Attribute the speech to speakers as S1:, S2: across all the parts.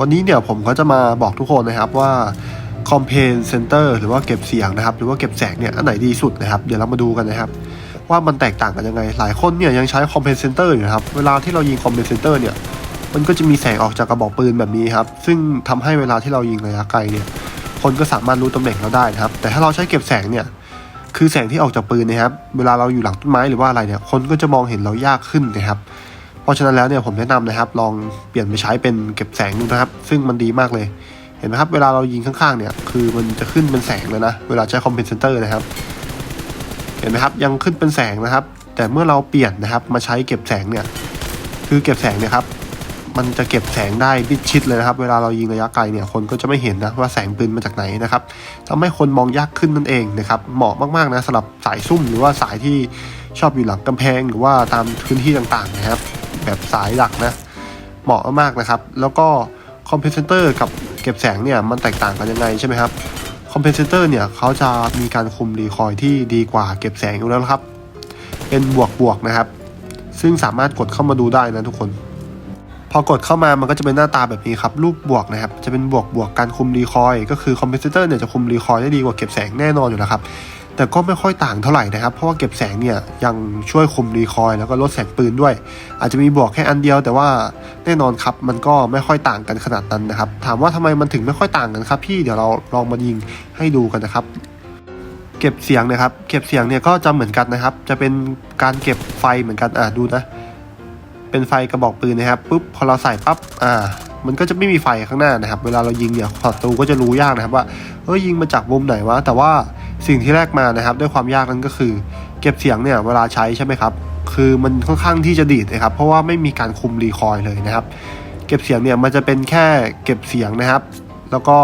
S1: วันนี้เนี่ยผมก็จะมาบอกทุกคนนะครับว่า c o m p a i n Center หรือว่าเก็บเสียงนะครับ หรือว่าเก็บแสงเนี่ยอันไหนดีสุดนะครับ เดี๋ยวเรามาดูกันนะครับ ว่ามันแตกต่างกันยังไง หลายคนเนี่ยยังใช้ c o m p a i n Center อยู่นะครับ เวลาที่เรายิง c o m p a i n Center เนี่ย มันก็จะมีแสงออกจากกระบอกปืนแบบนี้ครับ ซึ่งทำให้เวลาที่เรายิงระยะไกลเนี่ย คนก็สามารถรู้ตำแหน่งเราได้นะครับ แต่ถ้าเราใช้เก็บแสงเนี่ย คือแสงที่ออกจากปืนนะครับ เวลาเราอยู่หลังต้นไม้หรือว่าอะไรเนี่ย คนก็จะมองเห็นเรายากขึ้นนะครับ เพราะฉะนั้นแล้วเนี่ยผมแนะนำนะครับ ลองเปลี่ยนไปใช้เป็นเก็บแสงดูนะครับ ซึ่งมันดีมากเลย เห็นไหมครับ เวลาเรายิงข้างๆเนี่ย คือมันจะขึ้นเป็นแสงเลยนะ เวลาใช้คอมเพนเซนเตอร์นะครับ เห็นไหมครับ ยังขึ้นเป็นแสงนะครับ แต่เมื่อเราเปลี่ยนนะครับ มาใช้เก็บแสงเนี่ย คือเก็บแสงเนี่ยครับ มันจะเก็บแสงได้มิดชิดเลยนะครับ เวลาเรายิงระยะไกลเนี่ย คนก็จะไม่เห็นนะว่าแสงปืนมาจากไหนนะครับทำให้คนมองยากขึ้นนั่นเองนะครับ เหมาะมากๆนะสำหรับสายซุ่มหรือว่าสายที่ชอบอยู่หลังกำแพงหรือว่าตามพื้นที่ต่างๆนะครับ แบบสายหลักนะ เหมาะมากนะครับ แล้วก็คอมเพนเซอร์กับเก็บแสงเนี่ยมันแตกต่างกันยังไงใช่ไหมครับคอมเพนเซอร์เนี่ยเขาจะมีการคุมรีคอยที่ดีกว่าเก็บแสงอยู่แล้วครับ เป็นบวกบวกนะครับ ซึ่งสามารถกดเข้ามาดูได้นะทุกคน พอกดเข้ามามันก็จะเป็นหน้าตาแบบนี้ครับ รูปบวกนะครับ จะเป็นบวกบวกการคุมรีคอย ก็คือคอมเพนเซอร์เนี่ยจะคุมรีคอยได้ดีกว่าเก็บแสงแน่นอนอยู่แล้วครับ แต่ก็ไม่ค่อยต่างเท่าไหร่นะครับ เพราะว่าเก็บแสงเนี่ยยังช่วยคุมรีคอยแล้วก็ลดแสงปืนด้วย อาจจะมีบวกแค่อันเดียว แต่ว่าแน่นอนครับมันก็ไม่ค่อยต่างกันขนาดนั้นนะครับ ถามว่าทำไมมันถึงไม่ค่อยต่างกันครับ พี่เดี๋ยวเราลองมายิงให้ดูกันนะครับ เก็บเสียงนะครับ เก็บเสียงเนี่ยก็จะเหมือนกันนะครับ จะเป็นการเก็บไฟเหมือนกันอะดูนะ เป็นไฟกระบอกปืนนะครับปุ๊บพอเราใส่ปั๊บอ่ามันก็จะไม่มีไฟข้างหน้านะครับ เวลาเรายิงเนี่ยศัตรูก็จะรู้ยากนะครับว่าเออยิงมาจากมุมไหนวะแต่ว่า สิ่งที่แรกมานะครับ ด้วยความยากนั้นก็คือ เก็บเสียงเนี่ยเวลาใช้ใช่ไหมครับ คือมันค่อนข้างที่จะดีดนะครับ เพราะว่าไม่มีการคุมรีคอยเลยนะครับ เก็บเสียงเนี่ยมันจะเป็นแค่เก็บเสียงนะครับ แล้วก็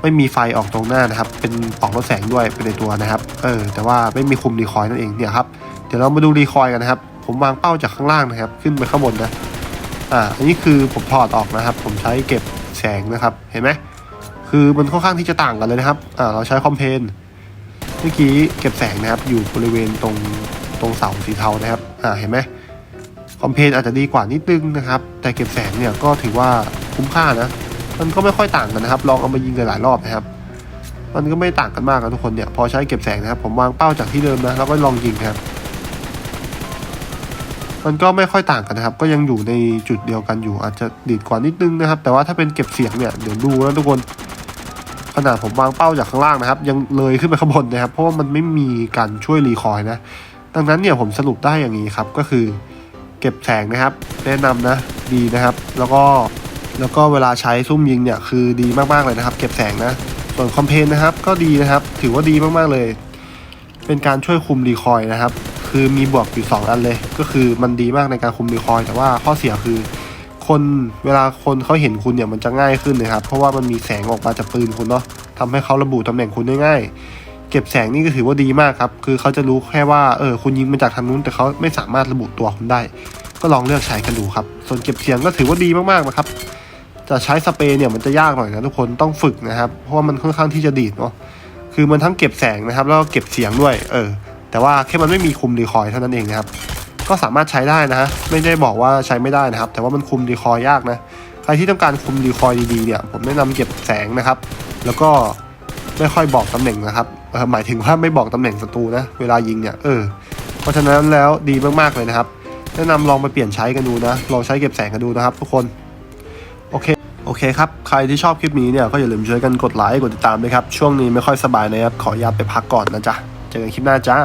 S1: ไม่มีไฟออกตรงหน้านะครับ เป็นออกรถแสงด้วยเป็นในตัวนะครับ เออ แต่ว่าไม่มีคุมรีคอยนั่นเองเนี่ยครับ เดี๋ยวเรามาดูรีคอยกันนะครับ ผมวางเป้าจากข้างล่างนะครับ ขึ้นไปข้างบนนะ อ่า อันนี้คือผมถอดออกนะครับ ผมใช้เก็บแสงนะครับ เห็นไหม คือมันค่อนข้างที่จะต่างกันเลยนะครับ อ่า เราใช้คอมเพน เมื่อกี้เก็บแสงนะครับ อยู่บริเวณตรงตรงเสาสีเทานะครับอ่าเห็นไหมคอมเพนอาจจะดีกว่านิดนึงนะครับ แต่เก็บแสงเนี่ยก็ถือว่าคุ้มค่านะ มันก็ไม่ค่อยต่างกันนะครับ ลองเอามายิงกันหลายรอบนะครับ มันก็ไม่ต่างกันมากนะทุกคนเนี่ยพอใช้เก็บแสงนะครับ ผมวางเป้าจากที่เดิมนะแล้วก็ลองยิงครับ มันก็ไม่ค่อยต่างกันนะครับ ก็ยังอยู่ในจุดเดียวกันอยู่อาจจะดีดกว่านิดนึงนะครับ แต่ว่าถ้าเป็นเก็บเสียงเนี่ยเดี๋ยวดูนะทุกคน ขนาดผมวางเป้าจากข้างล่างนะครับ ยังเลยขึ้นไปข้างบนนะครับ เพราะว่ามันไม่มีการช่วยรีคอยนะ ดังนั้นเนี่ยผมสรุปได้อย่างนี้ครับ ก็คือ เก็บแสงนะครับ แนะนำนะดีนะครับ แล้วก็แล้วก็เวลาใช้ซุ่มยิงเนี่ยคือดีมากๆเลยนะครับ เก็บแสงนะ ส่วนคอมเพนนะครับ ก็ดีนะครับ ถือว่าดีมากๆเลย เป็นการช่วยคุมรีคอยนะครับ คือมีบวกอยู่สองอันเลย ก็คือมันดีมากในการคุมรีคอย แต่ว่าข้อเสียคือ คนเวลาคนเขาเห็นคุณเนี่ยมันจะง่ายขึ้นนะครับ เพราะว่ามันมีแสงออกมาจากปืนคุณเนาะทำให้เขาระบุตำแหน่งคุณได้ง่าย เก็บแสงนี่ก็ถือว่าดีมากครับ คือเขาจะรู้แค่ว่าเออคุณยิงมาจากทางนู้นแต่เขาไม่สามารถระบุตัวคุณได้ ก็ลองเลือกใช้กันดูครับ ส่วนเก็บเสียงก็ถือว่าดีมากๆนะครับ จะใช้สเปรย์เนี่ยมันจะยากหน่อยนะทุกคนต้องฝึกนะครับ เพราะว่ามันค่อนข้างที่จะดีดเนาะ คือมันทั้งเก็บแสงนะครับ แล้วก็เก็บเสียงด้วย เออ แต่ว่าแค่มันไม่มีคุมรีคอยเท่านั้นเองนะครับ ก็สามารถใช้ได้นะฮะไม่ได้บอกว่าใช้ไม่ได้นะครับ แต่ว่ามันคุมรีคอยยากนะ ใครที่ต้องการคุมรีคอยดีๆเนี่ย ผมแนะนำเก็บแสงนะครับ แล้วก็ไม่ค่อยบอกตำแหน่งนะครับหมายถึงว่าไม่บอกตำแหน่งศัตรูนะ เวลายิงเนี่ย เออ เพราะฉะนั้นแล้วดีมากๆเลยนะครับ แนะนำลองไปเปลี่ยนใช้กันดูนะ ลองใช้เก็บแสงกันดูนะครับ ทุกคน โอเค โอเคครับ ใครที่ชอบคลิปนี้เนี่ยก็อย่าลืมช่วยกันกดไลค์ กดติดตามด้วยครับ ช่วงนี้ไม่ค่อยสบายนะครับ ขออนุญาไปพักก่อนนะจ๊ะ เจอกันคลิปหน้าจ้า